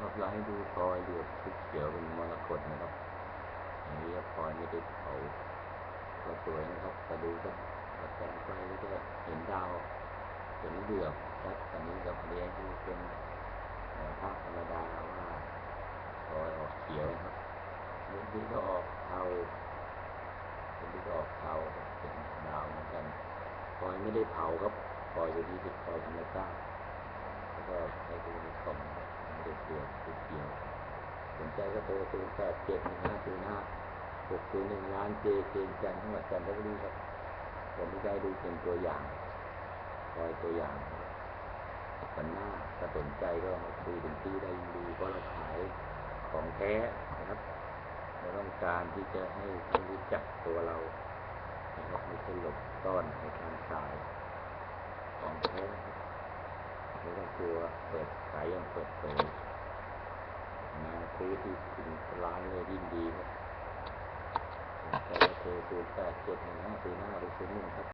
รอบไลท์ดูพลอยเหลือบสีเขียวเป็นมรกตนะครับอันนี้พลอยไม่ได้เผาก็สวยนะครับแต่ดูครับแต่งไปก็จะเห็นดาวเห็นเหลือบชัดอันนี้กับอันนี้คือเป็นภาพธรรมดาว่าพลอยออกเขียวนะครับเมื่อกี้ก็ออกเทาเมื่อกี้ก็ออกเทาเป็นดาวเหมือนกันพลอยไม่ได้เผาครับพลอยตัวนี้เป็นพลอยธรรมชาติ แล้วก็ให้ดูในคอมนะครับไม่ได้เปลือกสีเขียว สนใจ ก็โทรศูนย์แปดเจ็ดหนึ่งห้าศูนย์ห้าหกศูนย์หนึ่งล้านเจเจนจันทร์จังหวัดจันทบุรีครับ ผมไม่ได้ดูเป็นตัวอย่างคอยตัวอย่างวันหน้าถ้าสนใจก็มาคุยถึงที่ได้ยินดีเพราะเราขายของแท้นะครับเราต้องการที่จะให้ท่านรู้จักตัวเรานะครับไม่ใช่หลบซ่อนในการขายของแท้นะครับไม่ต้องกลัวเปิดขายอย่างเปิดเผย ที่ถึงร้านเลยยิ่งดีครับสนใจก็โทอศูนย์แปดเจ็ดหนึ่งห้าศูนย์ห้าหรือศูนย์หนึ่งครับ